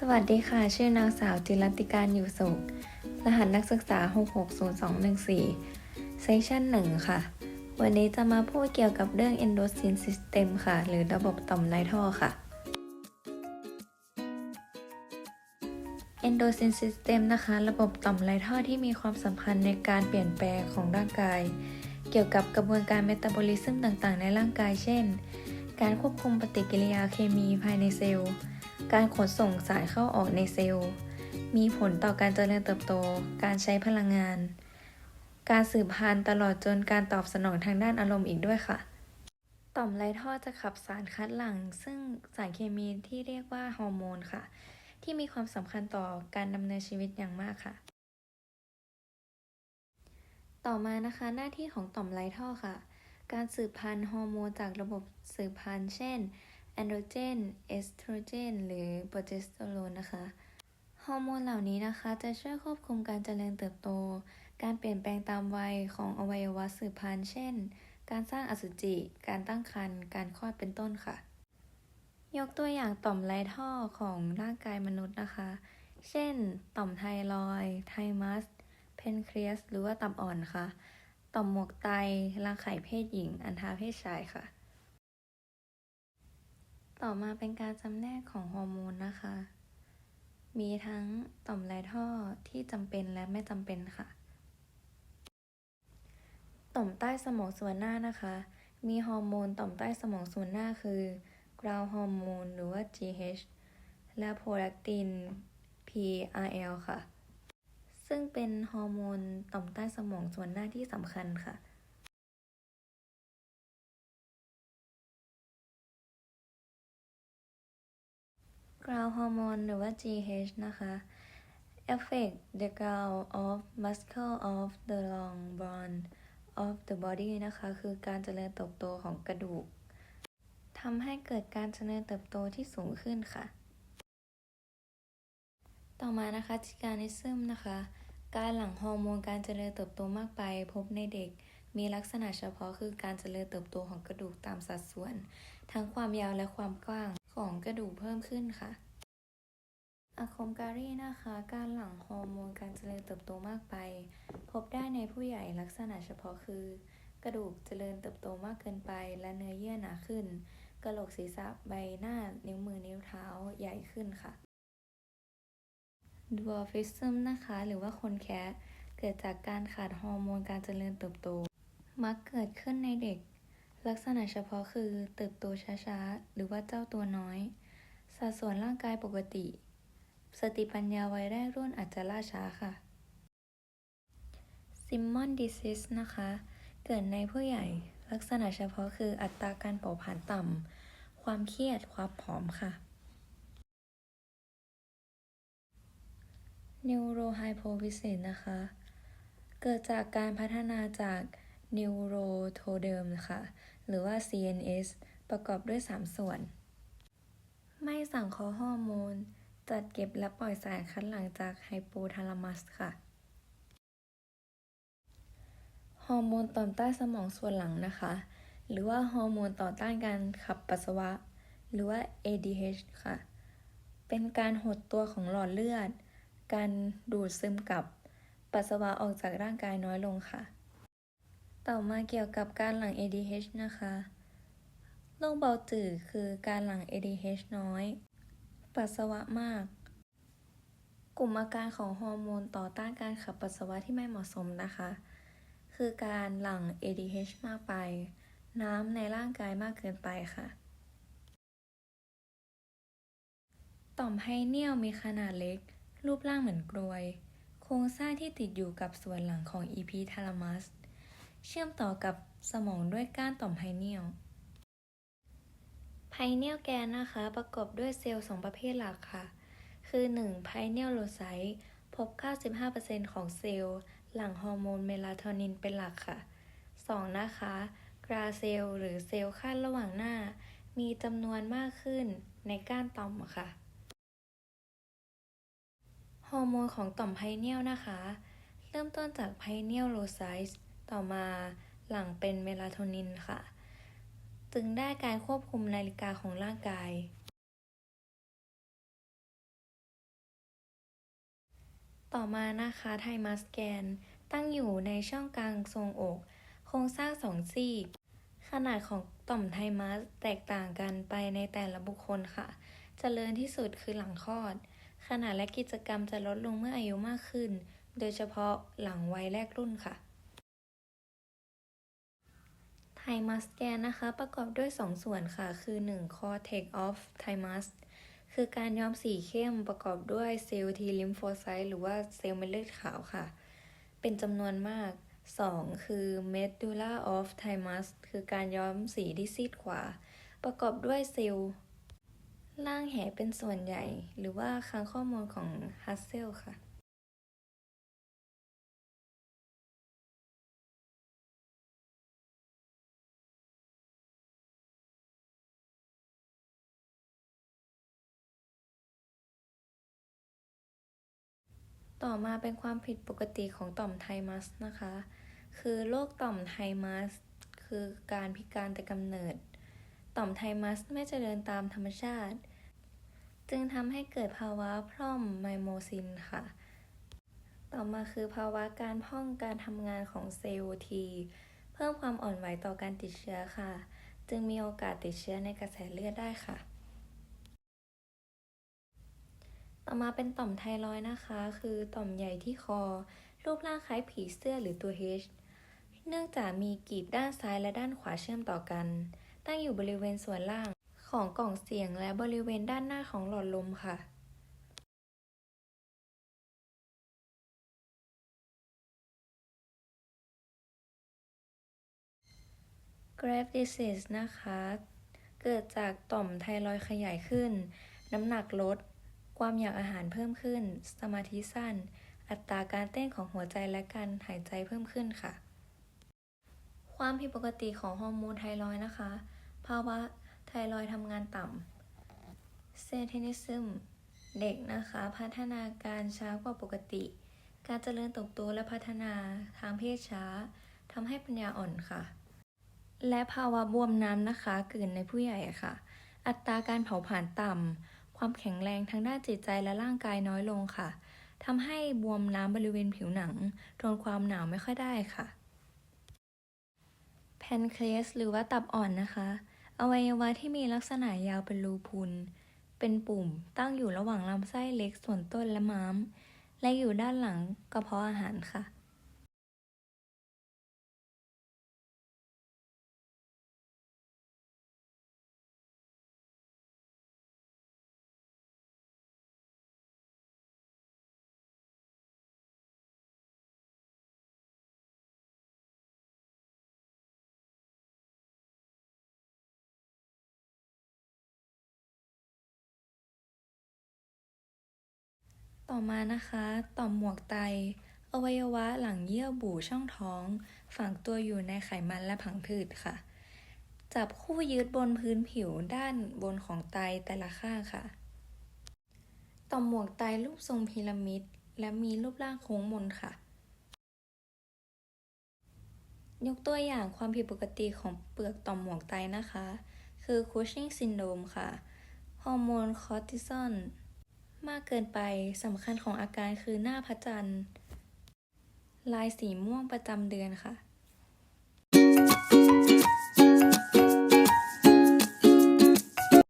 สวัสดีค่ะ ชื่อนางสาวจิรัติการอยู่สุข รหัสนักศึกษา 660214เซสชัน1ค่ะ วันนี้จะมาพูดเกี่ยวกับเรื่อง Endocrine System ค่ะ หรือระบบต่อมไรท่อค่ะ Endocrine System นะคะ ระบบต่อมไรท่อที่มีความสำคัญในการเปลี่ยนแปลงของร่างกาย เกี่ยวกับกระบวนการเมตาบอลิซึมต่างๆ ในร่างกาย เช่น การควบคุมปฏิกิริยาเคมีภายในเซลล์ การขนส่งสารเข้าออกในเซลล์ มีผลต่อการเจริญเติบโต การใช้พลังงาน การสืบพันธุ์ตลอดจนการตอบสนองทางด้านอารมณ์อีกด้วยค่ะ ต่อมไรท่อจะขับสารคัดหลั่ง ซึ่งสารเคมีที่เรียกว่าฮอร์โมนค่ะ ที่มีความสำคัญต่อการดำเนินชีวิตอย่างมากค่ะ ต่อมานะคะหน้าที่ของต่อมไรท่อค่ะ การสืบพันธุ์ฮอร์โมนจากระบบสืบพันธุ์เช่น แอนโดรเจน เอสโตรเจน หรือโปรเจสเตอโรนนะคะ ฮอร์โมนเหล่านี้นะคะ จะช่วยควบคุมการเจริญเติบโต การเปลี่ยนแปลงตามวัยของอวัยวะสืบพันธุ์ เช่น การสร้างอสุจิ การตั้งครรภ์ การคลอด เป็นต้นค่ะ ยกตัวอย่างต่อมไรท่อของร่างกายมนุษย์นะคะ เช่น ต่อมไทรอย ไทมัส เพนครีสหรือว่าตับอ่อนค่ะ ต่อมหมวกไต รังไข่เพศหญิง อันทาเพศชายค่ะ ต่อมาเป็นการจำแนกของฮอร์โมนนะคะ มีทั้งต่อมไรท่อที่จำเป็นและไม่จำเป็นค่ะ ต่อมใต้สมองส่วนหน้านะคะ มีฮอร์โมนต่อมใต้สมองส่วนหน้าคือกราวฮอร์โมนหรือว่า GH และโพแลคติน PRL ค่ะ ซึ่งเป็นฮอร์โมนต่อมใต้สมองส่วนหน้าที่สำคัญค่ะ กราวฮอร์โมนหรือว่า GH นะคะ affect the growth of muscle of the long bone of the body นะคะ คือการเจริญเติบโตของกระดูกทำให้เกิดการเจริญเติบโตที่สูงขึ้นค่ะ ต่อมานะคะจิการนิซึมนะคะ การหลั่งฮอร์โมนการเจริญเติบโตมากไป พบในเด็กมีลักษณะเฉพาะคือการเจริญเติบโตของกระดูกตามสัดส่วน ทั้งความยาวและความกว้าง ของกระดูกเพิ่มขึ้นค่ะอะคมการีนะคะ การหลั่งฮอร์โมนการเจริญเติบโตมากไป พบได้ในผู้ใหญ่ลักษณะเฉพาะคือ กระดูกเจริญเติบโตมากเกินไป และเนื้อเยื่อหนาขึ้น กระโหลกศีรษะใบหน้านิ้วมือนิ้วเท้าใหญ่ขึ้นค่ะดวอฟิซึมนะคะ หรือว่าคนแคะเกิดจากการขาดฮอร์โมนการเจริญเติบโต มักเกิดขึ้นในเด็ก ลักษณะเฉพาะคือเติบโตช้าๆ หรือว่าเจ้าตัวน้อย สัดส่วนร่างกายปกติ สติปัญญาวัยแรกรุ่นอาจจะล่าช้าค่ะซิมมอนดิซิสนะคะ เกิดในผู้ใหญ่ ลักษณะเฉพาะคืออัตราการเผาผลาญต่ำ ความเครียด ความผอมค่ะ นิวโรไฮโพฟิสิสนะคะ เกิดจากการพัฒนาจาก นิวโรโทเดิมค่ะ หรือว่า CNS ประกอบด้วย 3 ส่วน ไม่สั่งคอฮอร์โมน จัดเก็บและปล่อยสารคัดหลังจากไฮโปทาลามัสค่ะ ฮอร์โมนต่อมใต้สมองส่วนหลังนะคะ หรือว่าฮอร์โมนต่อต้านการขับปัสสาวะ หรือว่า ADH ค่ะ เป็นการหดตัวของหลอดเลือด การดูดซึมกับปัสสาวะออกจากร่างกายน้อยลงค่ะ ต่อมาเกี่ยวกับการหลั่ง ADH นะคะ โรคเบาจืดคือการหลั่ง ADH น้อย ปัสสาวะมาก กลุ่มอาการของฮอร์โมนต่อต้านการขับปัสสาวะที่ไม่เหมาะสมนะคะ คือการหลั่ง ADH มากไป น้ำในร่างกายมากเกินไปค่ะต่อมไฮเนียลมีขนาดเล็ก รูปร่างเหมือนกรวย โครงสร้างที่ติดอยู่กับส่วนหลังของอีพีทาลามัส เชื่อมต่อกับสมองด้วยก้านต่อมไฮเนียลไพเนียลแกนนะคะประกอบด้วยเซลล์2ประเภทหลักค่ะ คือ 1. ไพเนียลโลไซต์พบ 95%ของเซลล์ หลั่งฮอร์โมนเมลาโทนินเป็นหลักค่ะ 2. นะคะกราเซลหรือเซลล์ขั้นระหว่างหน้า มีจำนวนมากขึ้นในก้านต่อมค่ะฮอร์โมนของต่อมไพเนียลนะคะ เริ่มต้นจากไพเนียลโลไซต์ ต่อมาหลั่งเป็นเมลาโทนินค่ะ จึงได้การควบคุมนาฬิกาของร่างกาย ต่อมานะคะไทมัสแกน ตั้งอยู่ในช่องกลางทรงอก โครงสร้างสองซีก ขนาดของต่อมไทมัสแตกต่างกันไปในแต่ละบุคคลค่ะเจริญที่สุดคือหลังคลอด ขนาดและกิจกรรมจะลดลงเมื่ออายุมากขึ้น โดยเฉพาะหลังวัยแรกรุ่นค่ะ ไทมัสแกนนะคะ ประกอบด้วย 2 ส่วนค่ะ คือ 1. Cortex of thymus คือการย้อมสีเข้มประกอบด้วยเซลล์ทีลิมโฟไซต์หรือว่าเซลล์เม็ดเลือดขาวค่ะ เป็นจำนวนมาก 2. คือ Medulla of thymus คือการย้อมสีที่ซีดกว่าประกอบด้วยเซลล์ล่างแหเป็นส่วนใหญ่ หรือว่าค้างข้อมูลของฮัสเซลค่ะ ต่อมาเป็นความผิดปกติของต่อมไทมัสนะคะ คือโรคต่อมไทมัสคือการพิการแต่กำเนิด ต่อมไทมัสไม่เจริญตามธรรมชาติ จึงทำให้เกิดภาวะพร่อมไมโมซินค่ะ ต่อมาคือภาวะการพ่องการทำงานของเซลล์ทีเพิ่มความอ่อนไหวต่อการติดเชื้อค่ะ จึงมีโอกาสติดเชื้อในกระแสเลือดได้ค่ะ ต่อมาเป็นต่อมไทรอยนะคะ คือต่อมใหญ่ที่คอ รูปร่างคล้ายผีเสื้อหรือตัว H เนื่องจากมีกีบด้านซ้ายและด้านขวาเชื่อมต่อกัน ตั้งอยู่บริเวณส่วนล่างของกล่องเสียงและบริเวณด้านหน้าของหลอดลมค่ะ Graves disease นะคะ เกิดจากต่อมไทรอยขยายขึ้นน้ำหนักลด ความอยากอาหารเพิ่มขึ้น สมาธิสั้น อัตราการเต้นของหัวใจและการหายใจเพิ่มขึ้นค่ะ ความผิดปกติของฮอร์โมนไทรอยนะคะ ภาวะไทรอยทำงานต่ำเซเทนิซึม เด็กนะคะ พัฒนาการช้ากว่าปกติ การเจริญเติบโตและพัฒนาทางเพศช้าทำให้ปัญญาอ่อนค่ะ และภาวะบวมน้ำนะคะ เกิดในผู้ใหญ่ค่ะ อัตราการเผาผลาญต่ำ ความแข็งแรงทางด้านจิตใจและร่างกายน้อยลงค่ะทำให้บวมน้ำบริเวณผิวหนังทนความหนาวไม่ค่อยได้ค่ะแพนเครสหรือว่าตับอ่อนนะคะ อวัยวะที่มีลักษณะยาวเป็นรูพุน เป็นปุ่มตั้งอยู่ระหว่างลำไส้เล็กส่วนต้นและม้าม และอยู่ด้านหลังกระเพาะอาหารค่ะ ต่อมานะคะ ต่อมหมวกไต อวัยวะหลังเยื่อบุช่องท้อง ฝังตัวอยู่ในไขมันและผังผืดค่ะ จับคู่ยึดบนพื้นผิวด้านบนของไตแต่ละข้างค่ะ ต่อมหมวกไตรูปทรงพีระมิด และมีรูปร่างโค้งมนค่ะ ยกตัวอย่างความผิดปกติของเปลือกต่อมหมวกไตนะคะ คือ Cushing syndrome ค่ะ ฮอร์โมนคอร์ติซอล มากเกินไปสำคัญของอาการคือหน้าพระจันทร์ ลายสีม่วงประจำเดือนค่ะ